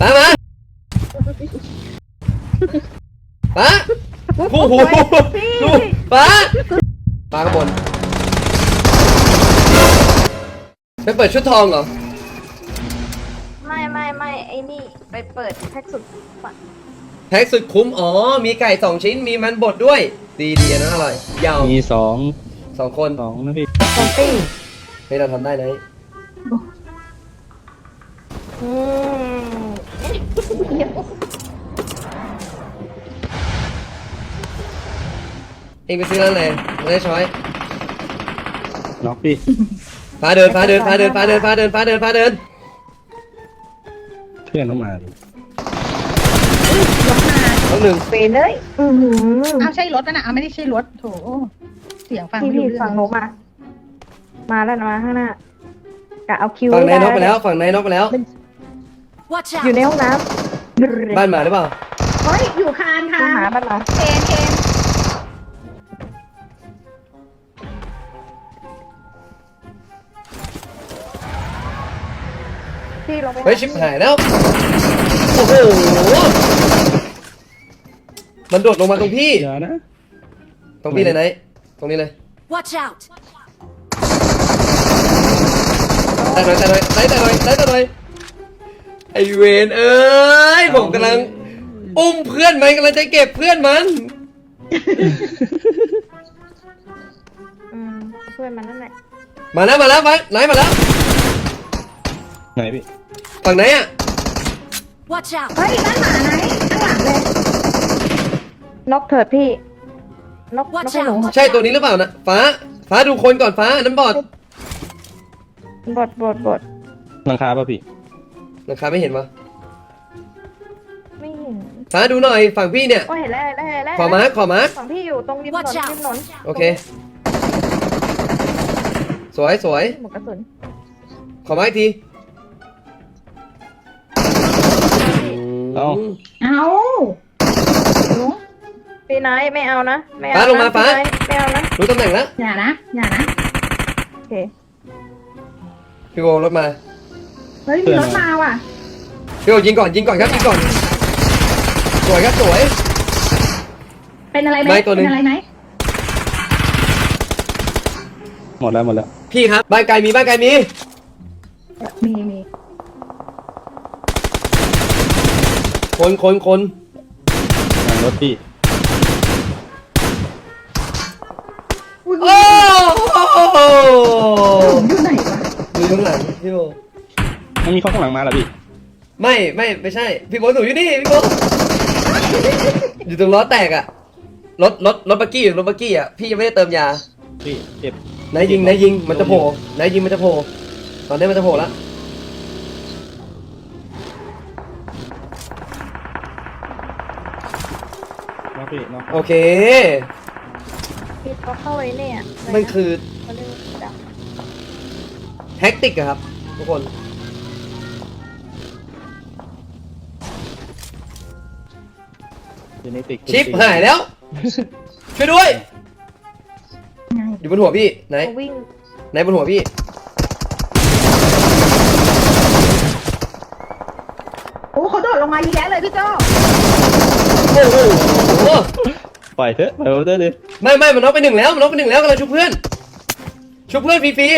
ป้ามาป้าโอ้โหดูป้าป้าข้างบนไปเปิดชุดทองเหรอ ไม่ไม่ไม่ไอ้นี่ไปเปิดแพ็กสุดฝันแพ็กสุดคุ้ม อ๋อ มีไก่สองชิ้น มีมันบดด้วย ดีดีอันนะอร่อย ยาวมีสองสองคนสองนะพี่คอมปี้ให้เราทำได้ไหมอืม เองไปซื้อร้านไหนไม่ได้ช้อยน็อกพี่ฟ้าเดินฟ้าเดินฟ้าเดินฟ้าเดินฟ้าเดินฟ้าเดินฟ้าเดินเพื่อนเข้ามาดิต้องหนึ่งเปนเลย อือหืออ้าวใช่รถนั่นน่ะอ้าวไม่ได้ใช่รถโถเสียงฟังพี่ไม่พี่รู้เรื่องฝั่งหนูมา มาแล้วนะมาข้างหน้ากะเอาคิวฝั่งไหนด้น็อกไปแล้วฝั่งไหนน็อกไปแล้ว Watch อยู่ out! ในห้องน้ำ บ้านหมาหรือเปล่า เฮ้ย อยู่คานค่ะมาหาบ้านหมาเคนเคนพี่ลงไปเฮ้ยชิบหายแล้ว โอ้โห มันโดดลงมาตรงพี่ อย่านะ ตรงพี่เลยไหน ตรงนี้เลย Watch out! แต่หน่อยแต่หน่อยได้แต่หน่อยได้แต่หน่อย ไอเวนเอ้ยผมกำลัง อุ้มเพื่อนมันกำลังจะเก็บเพื่อนมัน อืมเพื่อนมันนั่นแหละมาแล้วมาแล้วไปไหนมาแล้วไหนพี่ฝั่งไหนอะ Watch out! เฮ้ยนั่นหมาไหนข้างหลังเลยนกเถิดพี่นกนก Watch ให้หนู out ใช่ตัวนี้หรือเปล่านะฟ้า ฟ้าดูคนก่อนฟ้าอันนั้นบอด บดบดบดหลังคาป่ะพี่ ราคาไม่เห็นวะไม่เห็นฟ้าดูหน่อยฝั่งพี่เนี่ย โอ้เห็นแล้วเห็นแล้วเห็นแล้วขอมาร์คขอมาร์คฝั่งพี่อยู่ตรงริมถนน Watch out ริมถนนโอเค สวยสวยหมวกกระสุนขอมาร์คอีกทีเอ้าเอาพี่นายไม่เอานะไม่เอาฟ้าลงมานะฟ้า พี่นยไม่เอานะรู้ตำแหน่งแล้วอย่านะ อย่านะโอเคพี่โบรถมา เฮ้ยมีรถมาว่ะพี่โบยิงก่อนยิงก่อนครับยิงก่อนสวยครับสวย เป็นอะไรไหมไม่ตัวหนึ่งเป็นอะไรไหมหมดแล้วหมดแล้วพี่ครับบ้านไกลมีบ้านไกลมีมีมีคนคนคนหลังรถพี่อุ้ยโอ้โหผมอยู่ไหนวะอยู่ข้างหลังพี่โบ มันมีเข้าข้างหลังมาเหรอพี่ ไม่ไม่ไม่ใช่ พี่โบหนูอยู่นี่พี่โบอยู่ตรงล้อแตกอะรถรถรถบักกี้อยู่รถบักกี้อะพี่ยังไม่ได้เติมยาพี่เจ็บไหนยิงไหนยิงมันจะโผล่ไหนยิงมันจะโผล่ตอนนี้มันจะโผล่แล้วน็อกพี่น็อกโอเคพี่เขาเข้าไว้เนี่ยมันคือ เขาเรียกว่าดักแฮกติกอะครับทุกคน เจเนติกชิปหายแล้ว ช่วยด้วยอยู่บนหัวพี่ไหน เขาวิ่งไหนบนหัวพี่ โอ้เขาโดดลงมาอีกแล้วเลยพี่โจ้โอ้โหปล่อยเถอะปล่อยเถอะเลยไม่ไม่มันน็อกไปหนึ่งแล้วมันน็อกไปหนึ่งแล้วกำลังชุบเพื่อนชุบเพื่อนฟรี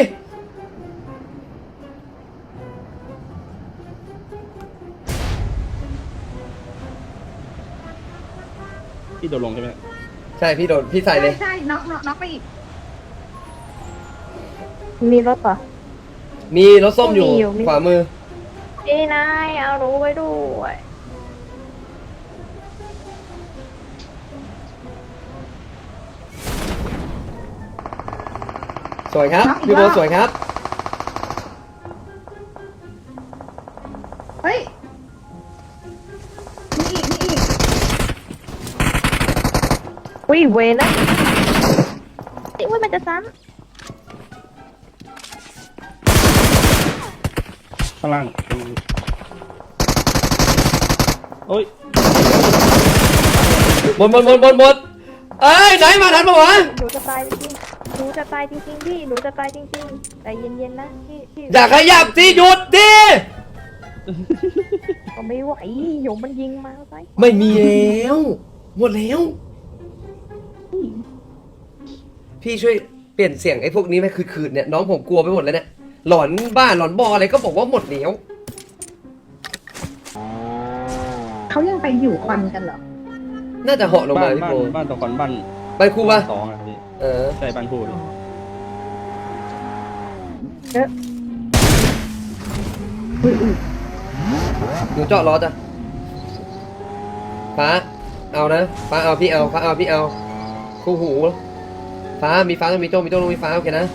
พี่โดนลงใช่ไหมๆใช่พี่โดนพี่ใส่เลย ใช่น็อกน็อกน็อกไปอีกมีรถปะ มีรถส้มอยู่มีอยู่มี ขวามือ พี่นายเอารู้ไว้ด้วยสวยครับพี่โบสวยครับ ยเวรนะเอ้ยว่ามันจะซ้ข้างล่างโอ้ยหมดหมดหมดหมดหมดเอ้ยไหนมาทันปะวะำหนูจะตายจริงๆหนูจะตายจริงๆพี่ หนูจะตายจริงๆแต่เย็นๆนะพี่พี่อย่าขยับสิหยุดดิก็ไม่ไหวโยมมันยิงมาไปไม่มีแล้ว หมดแล้ว พี่ช่วยเปลี่ยนเสียงไอ้พวกนี้ไหมคือคืนเนี่ยน้องผมกลัวไปหมดแล้วเนี่ยหลอนบ้านหลอนบออะไรก็บอกว่าหมดแล้วเขายังไปอยู่ควันกันเหรอ น่าจะเหาะลงมาบ้านพี่บ้านโบบ้านตะคอนบ้านไปครูปะสองอะพี่เออ ใช่บ้านคู่พี่หนูเจาะล้อจ้ะฟ้าเอานะฟ้าเอาพี่เอาฟ้าเอาพี่เอาคู่หู ฟ้ามีฟ้าต้องมีโจ้มีโจ้ต้องมีฟ้าโอเคนะ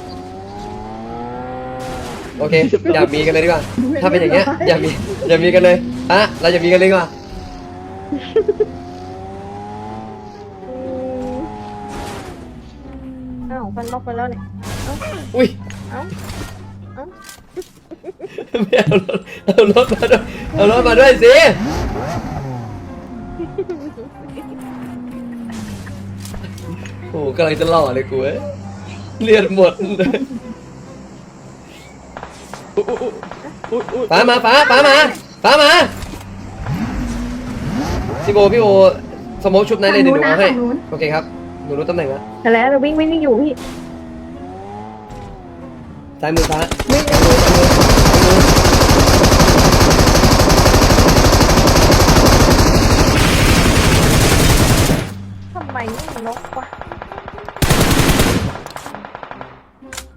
โอเคอย่ามีกันเลยดีกว่า ถ้าเป็นอย่างเงี้ยอย่ามีอย่ามีกันเลยฟ้าเราอย่ามีกันเลยดีกว่าอืมอ้าวมันล็อกไปแล้วเนี่ยอุ้ยเอ้าเอ้าไม่เอารถเอารถมาด้วยเอารถมาด้วยสิ โอ้โหกำลังจะหล่อเลยกูเอ้ยเลือดหมดเลยอุ๊ยอุ๊ยฟ้ามาฟ้าฟ้ามาฟ้ามาพี่โบพี่โบสมมติชุบนั้นเลยเดี๋ยวหนูเอาให้ฝั่งนู้น โอเคครับหนูรู้ตำแหน่งแล้วแต่แล้วเราวิ่งวิ่งวิ่งอยู่พี่ซ้ายมือฟ้าวิ่ง ซ้ายมือซ้ายมือซ้ายมือ ทำไมไม่ล็อกวะ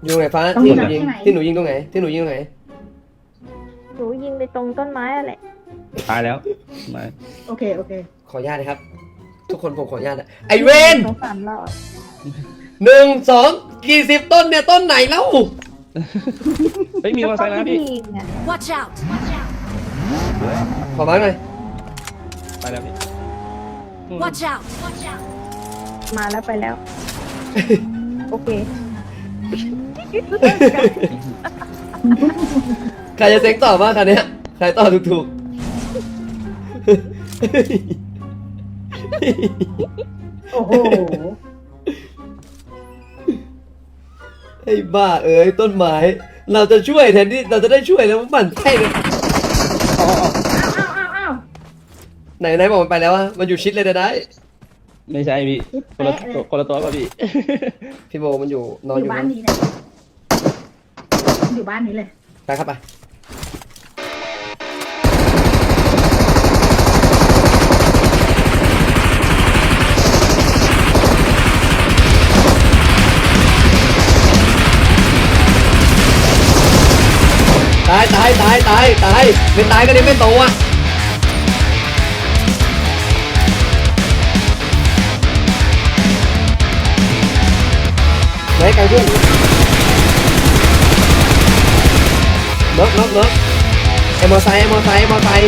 อยู่ตรงไหน ฟ้าตรงที่นี้หนูยิงเหรอที่หนูยิงตรงไหนที่หนูยิงตรงไหนหนูยิงไปตรงต้นไม้อะแหละตายแล้วมาโอเค โอเคขออนุญาตนะครับ ทุกคนผมขออนุญาตนะไอเวนสงสารเราอะหนึ่งสองกี่สิบต้นเนี่ยต้นไหนแล้วเฮ้ยมีมอเตอร์ไซค์นะพี่ยิงอะ Watch out! Watch out! ขอมาร์กหน่อยไปแล้วพี่ Watch out! Watch out! มาแล้วไปแล้ว โอเค ใครจะเซ็งต่อบ้างคันเนี้ยใครต่อถูกถูกโอ้โหไอ้บ้าเอ้ยต้นไม้ เราจะช่วยแทนที่เราจะได้ช่วยแล้วมันปั่นใช่เลยอ๋ออ๋ออ้าวอ้าวอ้าวไหนไหนบอกมันไปแล้ววะมันอยู่ชิดเลยนะได้ไม่ใช่พี่คนละตัวคนละตัวป่ะพี่พี่โบมันอยู่นอนออยู่ยู่บ้านนะนี้เลย อยู่บ้านนี้เลย ไปครับไปตายตายตายตายตายไม่ตายก็เรียนไม่โตอะไหนไก่ขึ้น นกนกนกไอมอไซค์ไอมอไซค์ไอมอไซค์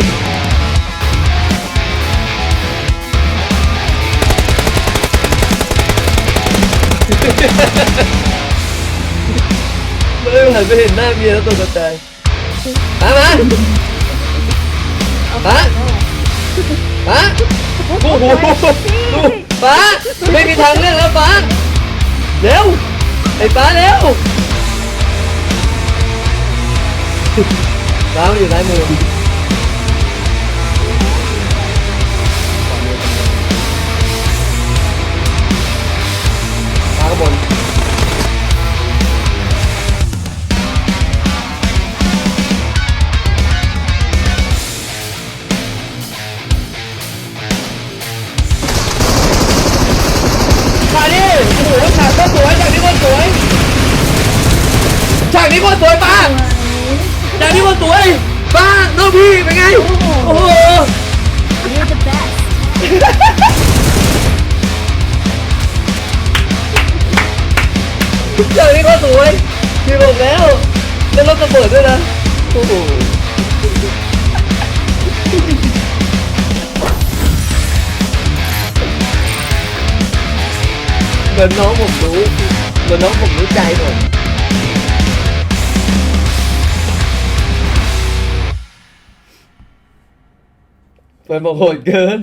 เมื่อหันไปเห็นหน้าเมียแล้วตกใจมามาป้าป้าโอ้โหป้าไม่มีทางเลือกแล้วป้าเร็วไอ้ป้าเร็ว ป้ามันอ สวยป้าน้องพี่เป็นไง โอ้โห You're the best! ฉากนี้ก็สวยพี่บอกแล้วแล้วรถกระเบิดด้วยนะโอ้โหเหมือนน้องผมรู้เหมือนน้องผมรู้ใจผม เปิดมาโหดเกิน